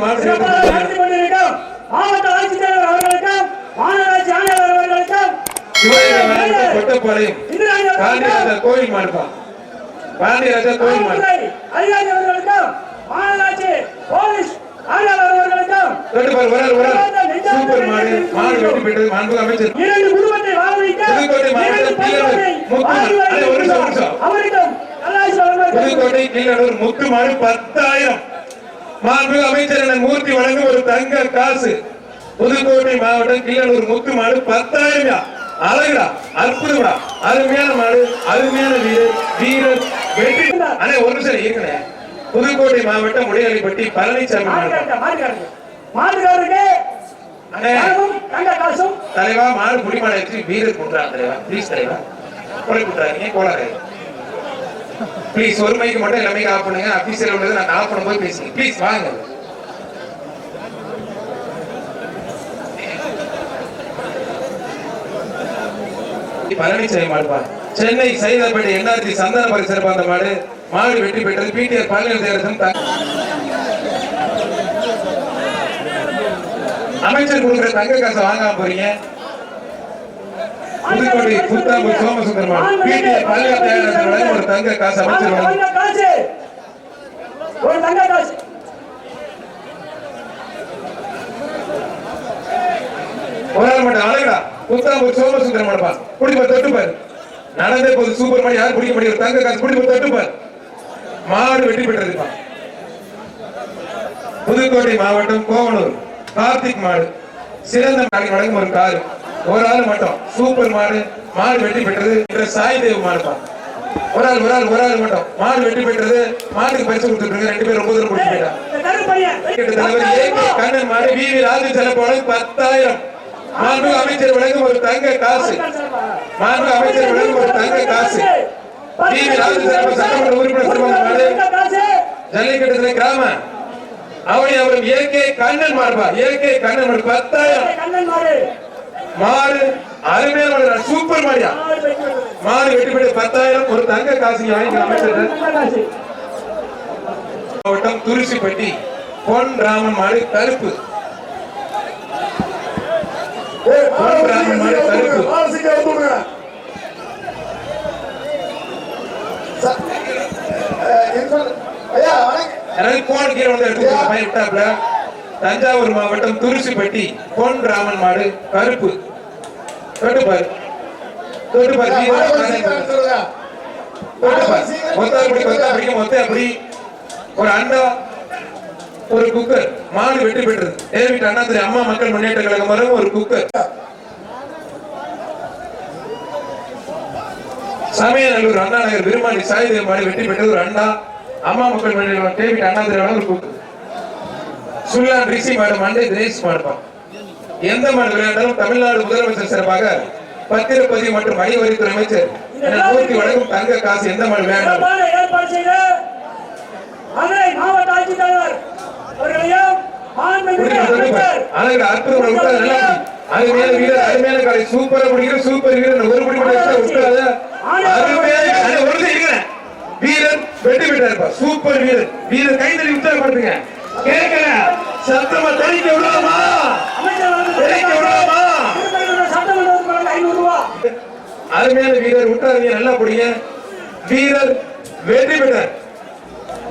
மாவட்ட ஆட்சித்தலைவர் அவர்களுக்கும் மாநகராட்சி ஆணையாளர் அவர்களுக்கும் கொட்டப்பாளையம் இந்திராணி அவர்களுக்கும் பாண்டியராஜா கோயில் மாடுப்பா பாண்டியராஜா கோயில் மாடு காவல்துறை அதிகாரி அவர்களுக்கும் மாநகராட்சி போலீஸ் ஆணையாளர் அவர்களுக்கும் தொட்டுப்பார் ஒரு ஆள் ஒரு ஆள் சூப்பர் மாடு மாடு வெட்டி பெற்றது மாண்பு அமைச்சர். இரண்டு குடும்பத்தை வாழ வைக்க புதுக்கோட்டை மாவட்டம் இரண்டு கீழடி பணிகளை முத்து வாங்கி மாடு. அடே, ஒரு நிமிஷம், ஒரு நிமிஷம். அவருக்கும் நல்லாசி வழங்குவதற்கு புதுக்கோட்டை கீழடூர் முத்து மாடு பத்தாயிரம். மாண்பு அமைச்சர் மூர்த்தி வழங்கும் ஒரு தங்க காசு. புதுக்கோட்டை மாவட்டம் கீழடூர் முத்து மாடு பத்தாயிரம் அழகுடா அற்புதம்டா. அருமையான மாடு அருமையான வீரர் வீரர் வெற்றி. அண்ணே ஒரு நிமிஷம் இருக்கணே புதுக்கோட்டை மாவட்டம் உடையாளிப்பட்டி பழனிசாமி தலைவா மாடு வச்சு வீரர் கொடுறாங்க தலைவா. ப்ளீஸ் தலைவா. கொலை கொடுறாங்க கோளாறு. ப்ளீஸ் ஒரு மைக்கு மட்டும் எல்லாமே ஆஃப் பண்ணுங்க. அபிஷியல் உள்ளது நான் ஆஃப் பண்ணும்போது பேசுங்க ப்ளீஸ் வாங்க. பழனிசாமி மாடுவா சென்னை சைதாப்பேட்டை என்ஆர்டி சந்தான பரிசு அந்த மாடு. மாடு வெற்றி பெற்றது. பிடிஆர் பழனி தேரசன் அமைச்சர் கொடுக்குற தங்க காசை வாங்காம போறீங்க. புதுக்கோட்டை புத்தாம்பூர் சோமசுந்தர் மாடு பிடிஆர் பழனி தேரசன் வழங்கும் ஒரு தங்க காசு அமைச்சர் ஒரு தங்க காசு. ஒரு ஆள் மட்டும் அழகுடா. புத்தாம்பூர் சோமசுந்தரம் மடப்பா குடிப்பா தொட்டுப்பாரு நடந்தே போது சூப்பர் மாடி யார் குடிக்க முடியும்? தங்க காசு. குடிப்பா தொட்டுப்பாரு மாடு வெற்றி பெற்றதுப்பா புதுக்கோட்டை மாவட்டம் கோவனூர். கார்த்திக் மாடு. சிறந்த மாடு வழங்கும் ஒரு காரு. ஒரு ஆள் மட்டும். சூப்பர் மாடு மாடு வெற்றி பெற்றது. என்ற சாய் தேவ் மாடுப்பா ஒரு ஆள் ஒரு ஆள் ஒரு ஆள் மட்டும். மாடு வெற்றி பெற்றது. மாட்டுக்கு பரிசு கொடுத்துருக்காங்க ரெண்டு பேரும் ரொம்ப தூரம் கொடுத்து போயிட்டாங்க. தலைவர் ஏ. கே கண்ணன் மாடு வி. வி. ராஜு செலப்போன பத்தாயிரம். மாண்பு அமைச்சர் வழங்கும் ஒரு தங்க காசு. மாண்பு அமைச்சர் வழங்கும் ஒரு தங்க காசு. வி. வி. ராஜு செலப்ப சட்டமன்ற உறுப்பினர் சிறுவன் மாடு. ஜல்லிக்கட்டுல கிராம. அவனை அவரும் ஏ. கே. கண்ணன் மாடுபா ஏ. கே. கண்ணன் மாடு பத்தாயிரம். கண்ணன் மாடு மாடு அருமையான சூப்பர் மாடியா மாடு வெட்டி விடுறது. பத்தாயிரம் ஒரு தங்க காசு வாங்கி அமைச்சர் மாவட்டம் துருசிப்பட்டி பொன் ராமன் மாடு கருப்பு. பொன் ராமன் மாடு கருப்பு. தஞ்சாவூர் மாவட்டம் துருசிப்பட்டி பொன் ராமன் மாடு கருப்பு. தானே சீக்கிரம் சொல்லுங்க. தொட்டுப்பாரு மொத்த அப்படி ஒரு அண்டா ஒரு குக்கர் மாடு வெற்றி பெற்றது. டேவிட் அண்ணாதுரை அம்மா மக்கள் முன்னேற்ற கழகம் வரும் ஒரு குக்கர் சமயநல்லூர் அண்ணா நகர் விருமாண்டி சாயுதேவ மாடு வெற்றி பெற்றது ஒரு அண்டா அம்மா மக்கள் முன்னேற்ற டேவிட் அண்ணாதுரை வழங்கும் ஒரு குக்கர் சுல்லான் ரிஷி மாடு மண்டை தினேஷ் மாடுப்பான் எந்த மாடு விளையாண்டாலும் தமிழ்நாடு முதலமைச்சர் சிறப்பாக பத்திரப்பதிவு மற்றும் வரி வரித்துறை அமைச்சர் மூர்த்தி வழங்கும் தங்க காசு எந்த மாடு விளையாண்டாலும் விட்டாத. அருமையான வீரர் அருமையான காலை சூப்பரா பிடிக்கிற சூப்பர் வீரர். ஒரு படி விட்டுறாத அருமையான ஒரு இருக்கிறேன் வீரர் வெற்றி பெற்றாருப்பா சூப்பர் வீரர். வீரர் கைதறி உற்சாகப்படுத்துங்க. கேட்கல சத்தமா தெளிக்க விடாமா தெளிக்க அருமையான வீரர் விட்டாதீங்க நல்லா பிடிங்க வீரர் வெற்றி பெற்றார்.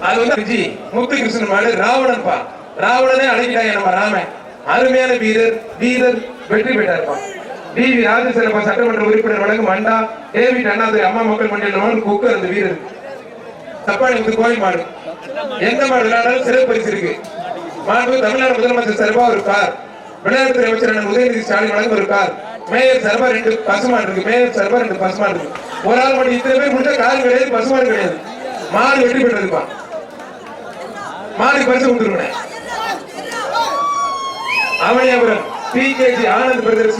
அது வந்து விஜி முத்துகிருஷ்ணன் மாடு ராவணன் பா ராவணனே அடங்கிட்டாங்க நம்ம ராமன். அருமையான வீரர் வீரர் வெற்றி பெற்றார்ப்பா. டி வி ராஜசேலப்பா சட்டமன்ற உறுப்பினர் வழங்கும் அண்டா டேவிட் அண்ணாதுரை அம்மா மக்கள் மன்றில் குக்கர் அந்த வீரர். தப்பாணி வந்து கோயில் மாடு. எந்த மாடு விளையாடாலும் சிறப்பு பரிசு இருக்கு. மாண்பு தமிழ்நாடு முதலமைச்சர் சார்பா ஒரு கார் விளையாட்டுத்துறை அமைச்சர் அண்ணன் உதயநிதி ஸ்டாலின் வழங்க ஒரு கார் மேயர் சார்பா ரெண்டு பசுமாடு இருக்கு மேயர் சார்பா ரெண்டு பசுமாடு இருக்கு ஒரு ஆள் மட்டும் இத்தனை பேர் முடிஞ்சா கார் கிடையாது பசுமாடு கிடையாது. மாடு வெற்றி பெற்றதுப்பா மாடு பரிசு கொடுத்துருக்கேன் அவனியாபுரம் பிகேஜி ஆனந்த் பிரதர்ஸ்